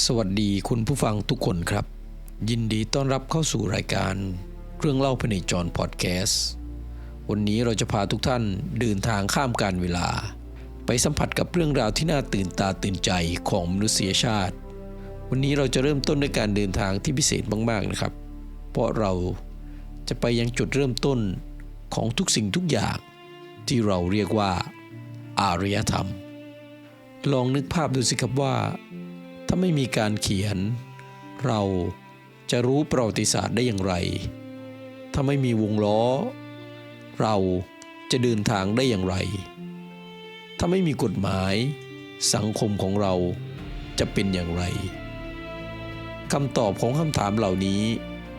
สวัสดีคุณผู้ฟังทุกคนครับ ยินดีต้อนรับเข้าสู่รายการเรื่องเล่าภายในจอพอดแคสต์วันนี้เราจะพาทุกท่านเดินทางข้ามการเวลา ไปสัมผัสกับเรื่องราวที่น่าตื่นตาตื่นใจของมนุษยชาติ วันนี้เราจะเริ่มต้นด้วยการเดินทางที่พิเศษมากๆนะครับ เพราะเราจะไปยังจุดเริ่มต้นของทุกสิ่งทุกอย่าง ที่เราเรียกว่า อารยธรรม ลองนึกภาพดูสิครับว่า ถ้าไม่มีการเขียน เราจะรู้ประวัติศาสตร์ได้อย่างไร ถ้าไม่มีวงล้อ เราจะเดินทางได้อย่างไร ถ้าไม่มีกฎหมายสังคมของเราจะเป็นอย่างไรคำตอบของคำถามเหล่านี้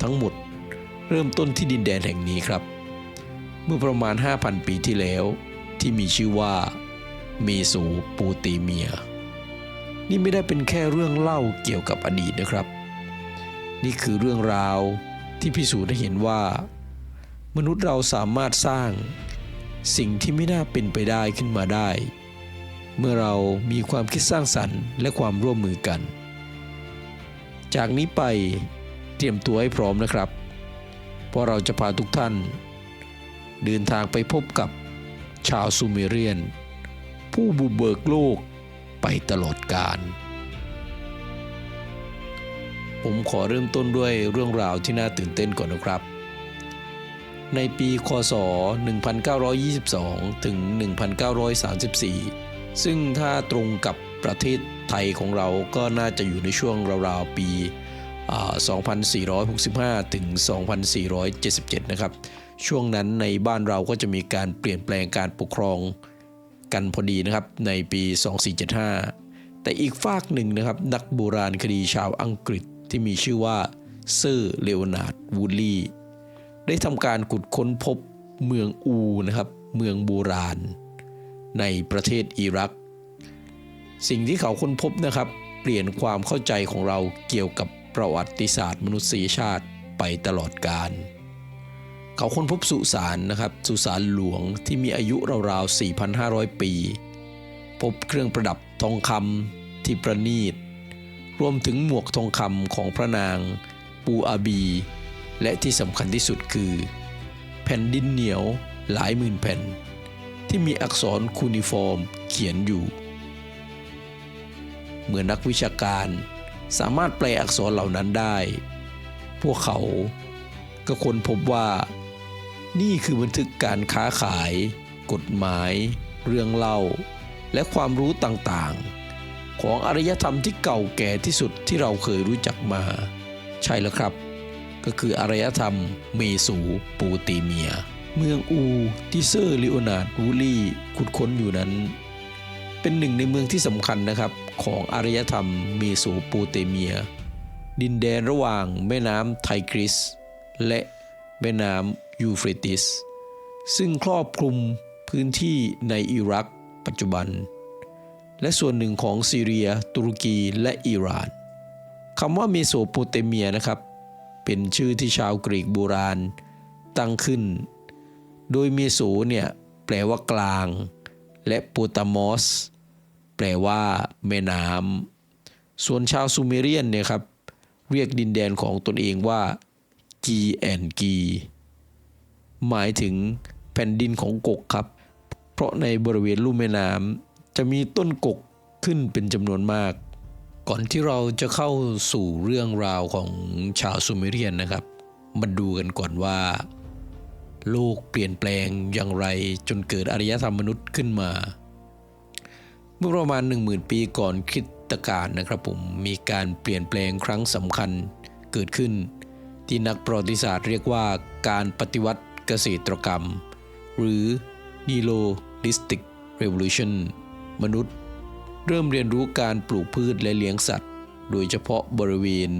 ทั้งหมดเริ่มต้นที่ดินแดนแห่งนี้ครับ เมื่อประมาณ 5,000 ปีที่แล้วที่มีชื่อว่าเมโสโปเตเมีย นี่ไม่ได้เป็นแค่เรื่องเล่าเกี่ยวกับอดีตนะครับ นี่คือเรื่องราวที่พิสูจน์ให้เห็นว่า มนุษย์เราสามารถสร้าง สิ่งที่ไม่น่าเป็นไปได้ขึ้นมาได้ เมื่อเรามีความคิดสร้างสรรค์และความร่วมมือกัน จากนี้ไปเตรียมตัวให้พร้อมนะครับ เพราะเราจะพาทุกท่าน เดินทางไปพบกับชาวซูเมเรียน ผู้บุกเบิกโลก ไปตลอดกาลผมขอเริ่มต้นด้วยเรื่องราวที่น่าตื่นเต้นก่อนนะครับ ในปีคศ 1922 ถึง 1934 ซึ่งถ้าตรงกับประเทศไทยของเราก็น่าจะอยู่ในช่วงราวๆปี 2465 ถึง 2477 นะครับ ช่วงนั้นในบ้านเราก็จะมีการเปลี่ยนแปลงการปกครอง กันพอดีนะครับในปี 2475 แต่อีกฝากหนึ่งนะครับนักโบราณคดีชาวอังกฤษที่มีชื่อว่าเซอร์เลโอนาร์ดวูลลีได้ทำการขุดค้นพบเมืองอูนะครับเมืองโบราณ ในประเทศอิรัก สิ่งที่เขาค้นพบนะครับ เปลี่ยนความเข้าใจของเราเกี่ยวกับประวัติศาสตร์มนุษยชาติไปตลอดกาล เขาค้นพบสุสานนะครับสุสานหลวงที่มีอายุราวๆ 4,500 ปี พบเครื่องประดับทองคำที่ประณีต รวมถึงหมวกทองคำของพระนาง ปูอาบี และที่สำคัญที่สุดคือ แผ่นดินเหนียวหลายหมื่นแผ่น ที่มีอักษรคูนิฟอร์มเขียนอยู่ เมื่อนักวิชาการสามารถแปลอักษรเหล่านั้นได้ พวกเขาก็ค้นพบว่า นี่คือบันทึกการค้าขาย กฎหมาย เรื่องเล่า และความรู้ต่างๆ ของอารยธรรมที่เก่าแก่ที่สุดที่เราเคยรู้จักมา ใช่แล้วครับ ก็คืออารยธรรมเมโสูปูเตเมีย เมืองอูที่เซอร์ลิโอนาร์ดวูลี่ขุดค้นอยู่นั้น เป็นหนึ่งในเมืองที่สำคัญนะครับของอารยธรรมเมโสโปเตเมีย ดินแดนระหว่างแม่น้ำไทกริส และแม่น้ำ ยูเฟรติส ซึ่งครอบคลุมพื้นที่ในอิรักปัจจุบัน และส่วนหนึ่งของซีเรีย ตุรกีและอิหร่านคำว่าเมโสโปเตเมียนะครับ เป็นชื่อที่ชาวกรีกโบราณตั้งขึ้น โดยเมโสเนี่ยแปลว่ากลาง และโปตามอส แปลว่าแม่น้ำส่วนชาวซูเมเรียนเนี่ยครับ เรียกดินแดนของตนเองว่ากีแอนกี หมายถึงแผ่นดินของกกครับ เพราะในบริเวณลุ่มแม่น้ำจะมีต้นกกขึ้นเป็นจำนวนมาก ก่อนที่เราจะเข้าสู่เรื่องราวของชาวซูเมเรียนนะครับ มาดูกันก่อนว่า โลกเปลี่ยนแปลงอย่างไรจนเกิดอารยธรรมมนุษย์ขึ้นมา เมื่อประมาณ 10,000 ปีก่อนคริสตกาลนะครับผมมีการเปลี่ยนแปลงครั้งสำคัญเกิดขึ้น ที่นักประวัติศาสตร์เรียกว่าการปฏิวัติ เกษตรกรรม หรือ Neolithic Revolution มนุษย์ เริ่มเรียนรู้การปลูกพืชและเลี้ยงสัตว์ โดยเฉพาะบริเวณ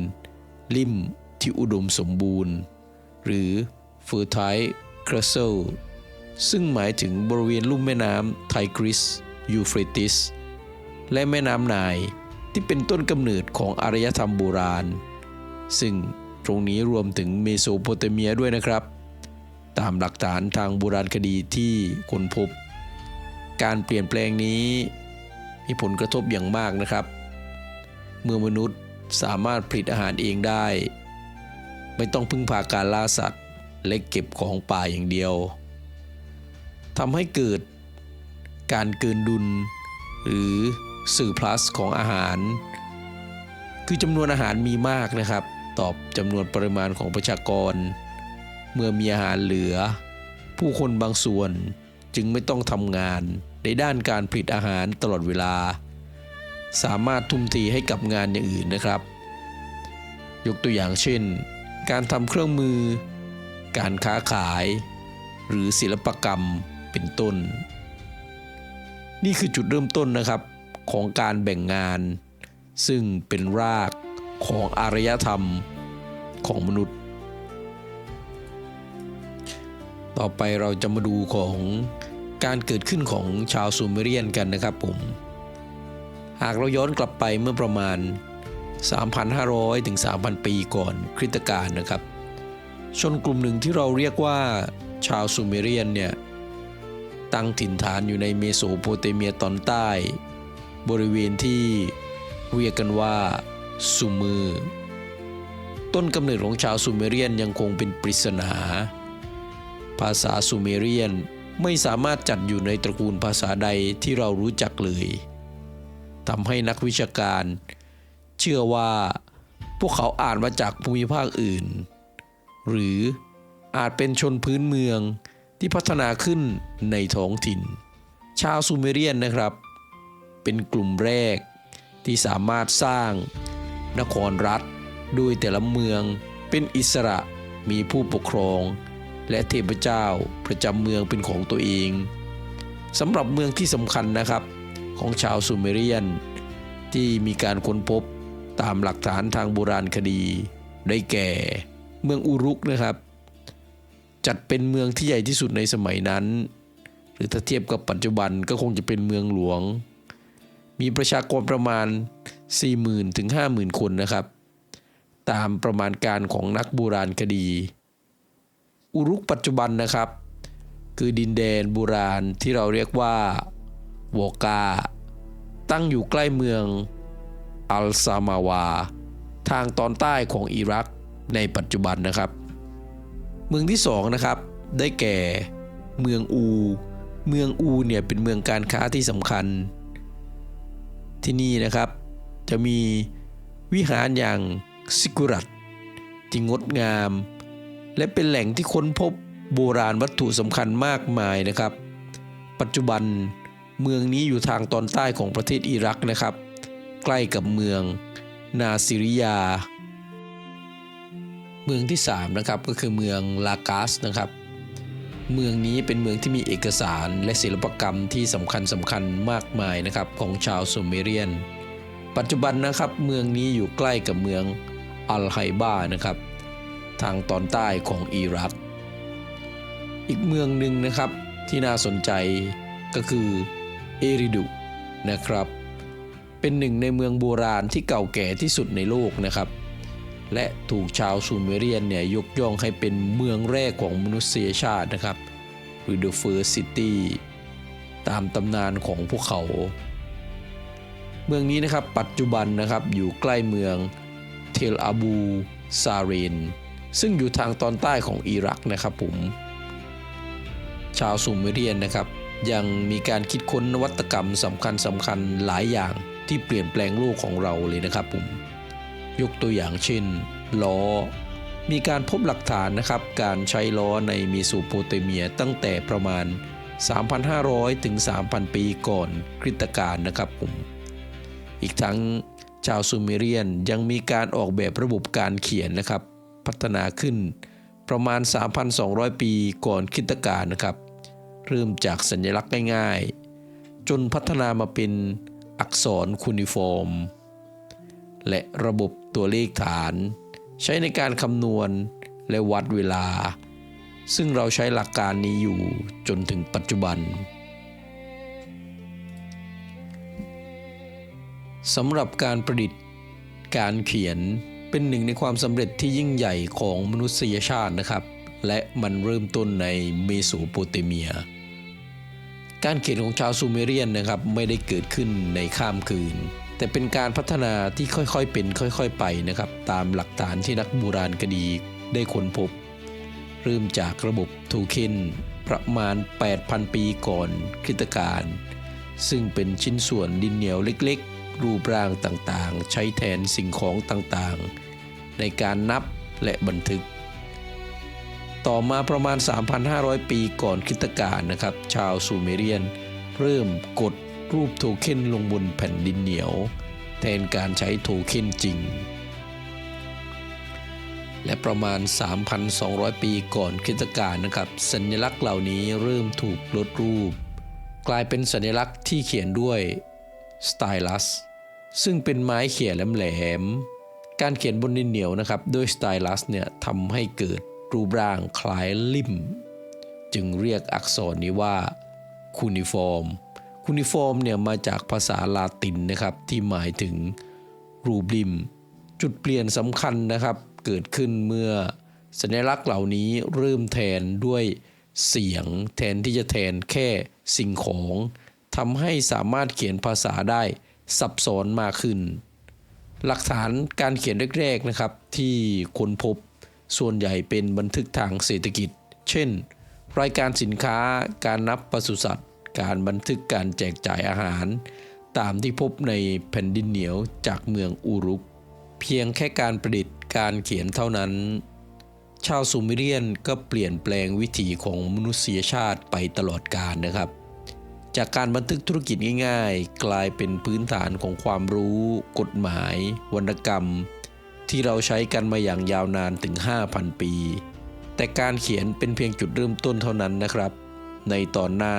ลิ่มที่อุดมสมบูรณ์ หรือ Fertile Crescent ซึ่งหมายถึงบริเวณลุ่มแม่น้ำไทกริสยูเฟรติส และแม่น้ำไนายที่เป็นต้นกำเนิดของอารยธรรมโบราณ ซึ่งตรงนี้รวมถึงเมโสโปเตเมียด้วยนะครับ ตามหลักฐานทางโบราณคดีที่ค้นพบ การเปลี่ยนแปลงนี้มีผลกระทบอย่างมากนะครับ เมื่อมนุษย์สามารถผลิตอาหารเองได้ ไม่ต้องพึ่งพาการล่าสัตว์ และเก็บของป่าอย่างเดียวทำให้เกิดการเกินดุล หรือสื่อพลัสของอาหาร คือจำนวนอาหารมีมากนะครับ ตอบจำนวนปริมาณของประชากร เมื่อมีอาหารเหลือ ผู้คนบางส่วนจึงไม่ต้องทำงานในด้านการผลิตอาหารตลอดเวลา สามารถทุ่มเทให้กับงานอย่างอื่นนะครับ ยกตัวอย่างเช่น การทำเครื่องมือ การค้าขาย หรือศิลปกรรมเป็นต้น นี่คือจุดเริ่มต้นนะครับของการแบ่งงาน ซึ่งเป็นรากของอารยธรรมของมนุษย์ ต่อไปเราจะมาดูของการเกิดขึ้นของชาวซูเมเรียนกันนะครับผม หากเราย้อนกลับไปเมื่อประมาณ 3,500 ถึง 3,000 ปีก่อนคริสตกาลนะครับ ชนกลุ่มหนึ่งที่เราเรียกว่าชาวซูเมเรียนเนี่ย ตั้งถิ่นฐานอยู่ในเมโสโปเตเมียตอนใต้ บริเวณที่เรียกกันว่าซูมือต้นกำเนิดของชาวซูเมเรียนยังคงเป็นปริศนา ภาษาซูเมเรียนไม่สามารถจัดอยู่ในตระกูลภาษาใดที่เรารู้จักเลยทำให้นักวิชาการ เชื่อว่าพวกเขาอ่านมาจากภูมิภาคอื่น หรืออาจเป็นชนพื้นเมืองที่พัฒนาขึ้นในท้องถิ่น ชาวซูเมเรียนนะครับ เป็นกลุ่มแรกที่สามารถสร้างนครรัฐโดยแต่ละเมืองเป็นอิสระมีผู้ปกครอง และเทพเจ้าประจำเมืองเป็นของตัวเองสำหรับเมืองที่สำคัญนะครับของชาวซูเมเรียน ที่มีการค้นพบตามหลักฐานทางโบราณคดี ได้แก่เมืองอุรุกนะครับ จัดเป็นเมืองที่ใหญ่ที่สุดในสมัยนั้น หรือถ้าเทียบกับปัจจุบันก็คงจะเป็นเมืองหลวง มีประชากรประมาณ 40,000ถึง50,000 คนนะครับ ตามประมาณการของนักโบราณคดี อุรุกปัจจุบันนะครับ คือดินแดนโบราณที่เราเรียกว่าโวกา ตั้งอยู่ใกล้เมืองอัลซามาวา ทางตอนใต้ของอิรักในปัจจุบันนะครับ เมืองที่สองนะครับได้แก่เมืองอู เมืองอูเนี่ยเป็นเมืองการค้าที่สำคัญ ที่นี่นะครับ จะมีวิหารอย่างซิกุรัตที่งดงาม และเป็นแหล่งที่ค้นพบโบราณวัตถุสำคัญมากมายนะครับ ปัจจุบันเมืองนี้อยู่ทางตอนใต้ของประเทศอิรักนะครับ ใกล้กับเมืองนาซิริยา เมืองที่3นะครับก็คือเมืองลากาสนะครับ เมืองนี้เป็นเมืองที่มีเอกสารและศิลปกรรมที่สำคัญสำคัญมากมายนะครับของชาวซูเมเรียน ปัจจุบันนะครับเมืองนี้อยู่ใกล้กับเมืองอัลไฮบานะครับ ทางตอนใต้ของอิรัก อีกเมืองหนึ่งนะครับที่น่าสนใจก็คือเอริดุนะครับ เป็นหนึ่งในเมืองโบราณที่เก่าแก่ที่สุดในโลกนะครับ และถูกชาวซูเมเรียนเนี่ยยกย่องให้เป็นเมืองแรกของมนุษยชาตินะครับหรือ The First City ตามตำนานของพวกเขา เมืองนี้นะครับปัจจุบันนะครับอยู่ใกล้เมืองเทลอาบูซาเรน ซึ่งอยู่ทางตอนใต้ของอิรักนะครับผม ชาวซูเมเรียนนะครับ ยังมีการคิดค้นนวัตกรรมสำคัญสำคัญหลายอย่างที่เปลี่ยนแปลงโลกของเราเลยนะครับผม ยกตัวอย่างเช่นล้อ มีการพบหลักฐานนะครับ การใช้ล้อในเมโสโปเตเมียตั้งแต่ประมาณ 3,500 ถึง 3,000 ปีก่อนคริสตกาลนะครับผม อีกทั้งชาวซูเมเรียนยังมีการออกแบบระบบการเขียนนะครับ พัฒนาขึ้นประมาณ 3,200 ปีก่อนคริสตกาลนะครับ เริ่มจากสัญลักษณ์ง่ายๆ จนพัฒนามาเป็นอักษรคูนิฟอร์ม และระบบตัวเลขฐาน ใช้ในการคำนวณและวัดเวลา ซึ่งเราใช้หลักการนี้อยู่จนถึงปัจจุบันสำหรับการประดิษฐ์ การเขียน เป็นหนึ่งในความสำเร็จที่ยิ่งใหญ่ของมนุษยชาตินะครับ และมันเริ่มต้นในเมโสโปเตเมีย การเขียนของชาวซูเมเรียนนะครับไม่ได้เกิดขึ้นในข้ามคืนแต่แต่เป็นการพัฒนาที่ค่อยๆเป็นค่อยๆไปนะครับ ตามหลักฐานที่นักโบราณคดีได้ค้นพบ เริ่มจากระบบทูเคนประมาณ 8,000 ปีก่อนคริสตกาลซึ่งเป็นชิ้นส่วนดินเหนียวเล็กๆ รูปร่างต่างๆ ใช้แทนสิ่งของต่างๆ ในการนับและบันทึก ต่อมาประมาณ 3,500 ปีก่อนคริสตกาลนะครับ ชาวซูเมเรียน เริ่มกดรูปโทเค็นลงบนแผ่นดินเหนียว แทนการใช้โทเค็นจริง และประมาณ 3,200 ปีก่อนคริสตกาลนะครับ สัญลักษณ์เหล่านี้เริ่มถูกลดรูป กลายเป็นสัญลักษณ์ที่เขียนด้วยสไตลัสซึ่งเป็นไม้เขี่ยแหลม การเขียนบนดินเหนียวนะครับด้วยสไตลัสเนี่ยทำให้เกิดรูปร่างคล้ายลิ่ม จึงเรียกอักษรนี้ว่าคูนิฟอร์มคูนิฟอร์มเนี่ยมาจากภาษาลาตินนะครับที่หมายถึงรูปริม จุดเปลี่ยนสำคัญนะครับเกิดขึ้นเมื่อสัญลักษณ์เหล่านี้เริ่มแทนด้วยเสียงแทนที่จะแทนแค่สิ่งของทำให้สามารถเขียนภาษาได้ซับซ้อนมากขึ้น หลักฐานการเขียนแรกๆนะครับ ที่ค้นพบส่วนใหญ่เป็นบันทึกทางเศรษฐกิจ เช่น รายการสินค้าการนับปศุสัตว์ การบันทึกการแจกจ่ายอาหาร ตามที่พบในแผ่นดินเหนียวจากเมืองอูรุก เพียงแค่การประดิษฐ์การเขียนเท่านั้น ชาวซูเมเรียนก็เปลี่ยนแปลงวิถีของมนุษยชาติไปตลอดกาลนะครับ จากการบันทึกธุรกิจง่าย ๆ กลายเป็นพื้นฐานของความรู้ กฎหมาย วรรณกรรม ที่เราใช้กันมาอย่างยาวนานถึง 5,000 ปี แต่การเขียนเป็นเพียงจุดเริ่มต้นเท่านั้นนะครับ ในตอนหน้า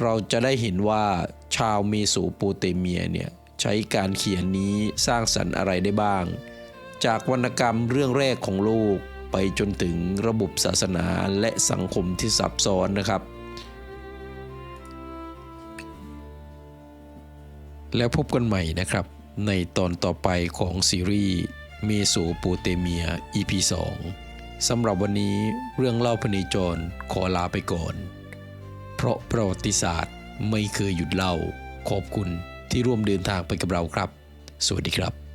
เราจะได้เห็นว่าชาวเมโสโปเตเมียเนี่ยใช้การเขียนนี้สร้างสรรค์อะไรได้บ้าง จากวรรณกรรมเรื่องแรกของโลกไปจนถึงระบบศาสนาและสังคมที่ซับซ้อนนะครับ แล้วพบกันใหม่นะครับ ในตอนต่อไปของซีรีส์เมโสโปเตเมีย EP 2สำหรับวันนี้เรื่องเล่าพเนจรขอลาไปก่อน เพราะประวัติศาสตร์ไม่เคยหยุดเล่า ขอบคุณที่ร่วมเดินทางไปกับเราครับ สวัสดีครับ